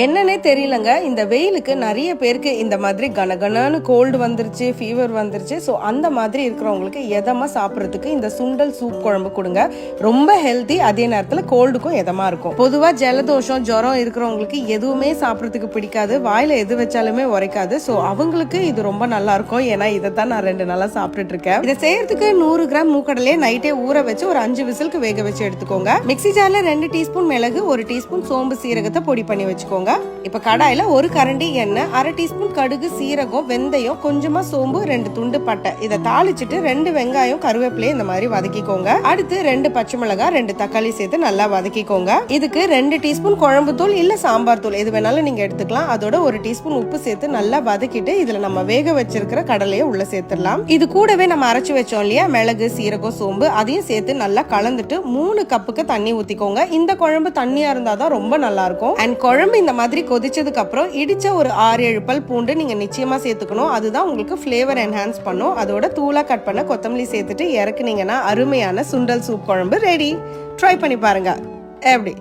என்னன்னே தெரியலங்க. இந்த வெயிலுக்கு நிறைய பேருக்கு இந்த மாதிரி கனகனன்னு கோல்டு வந்துருச்சு ஃபீவர் வந்துருச்சு. ஸோ அந்த மாதிரி இருக்கிறவங்களுக்கு எதமாக சாப்பிட்றதுக்கு இந்த சுண்டல் சூப் குழம்பு கொடுங்க. ரொம்ப ஹெல்த்தி அதே நேரத்தில் கோல்டுக்கும் எதமாக இருக்கும். பொதுவாக ஜலதோஷம் ஜுரம் இருக்கிறவங்களுக்கு எதுவுமே சாப்பிட்றதுக்கு பிடிக்காது. வாயில் எது வச்சாலுமே உரைக்காது. ஸோ அவங்களுக்கு இது ரொம்ப நல்லா இருக்கும். ஏன்னா இதை தான் நான் ரெண்டு நாளாக சாப்பிட்டுட்டு இருக்கேன். இதை செய்யறதுக்கு நூறு கிராம் மூக்கடலையே நைட்டே ஊற வச்சு ஒரு அஞ்சு விசிலுக்கு வேக வச்சு எடுத்துக்கோங்க. மிக்ஸி ஜாரில் ரெண்டு டீஸ்பூன் மிளகு ஒரு டீஸ்பூன் சோம்பு சீரகத்தை பொடி பண்ணி வச்சுக்கோங்க. இப்ப கடாயில ஒரு கரண்டி எண்ணெய் அரை டீஸ்பூன் கடுகு சீரகம் வெந்தயம் கொஞ்சமா சோம்பு ரெண்டு துண்டு பட்டை. இதை தாளிச்சிட்டு ரெண்டு வெங்காயம் கருவேப்பிலையும் இந்த மாதிரி வதக்கிக்கோங்க. அடுத்து ரெண்டு பச்சை மிளகாய் ரெண்டு தக்காளி சேர்த்து நல்லா வதக்கிக்கோங்க. இதுக்கு ரெண்டு டீஸ்பூன் குழம்பு தூள் இல்ல சாம்பார் தூள். எது வேணாலும் நீங்க எடுத்துக்கலாம். அதோட ஒரு டீஸ்பூன் உப்பு சேர்த்து நல்லா வதக்கிட்டு இதுல நம்ம வேக வச்சிருக்கிற கடலையை உள்ள சேர்த்துடலாம். இது கூடவே நம்ம அரைச்சு வச்சோம் இல்லையா? மிளகு சீரகம் சோம்பு அதையும் சேர்த்து நல்லா கலந்துட்டு மூணு கப்புக்கு தண்ணி ஊத்திக்கோங்க. இந்த குழம்பு தண்ணியா இருந்தாதான் ரொம்ப நல்லா இருக்கும். அண்ட் குழம்பு இந்த மாதிரி கொதிச்சதுக்கு அப்புறம் இடிச்ச ஒரு ஆறு ஏழு பல் பூண்டு நீங்க நிச்சயமா சேர்த்துக்கணும். அதுதான் உங்களுக்கு ஃப்ளேவர் என்ஹான்ஸ் பண்ணும். அதோட தூளா கட் பண்ண கொத்தமல்லி சேர்த்துட்டு இறக்குனீங்கன்னா அருமையான சுண்டல் சூப் குழம்பு ரெடி ட்ரை பண்ணி பாருங்க. எப்படி?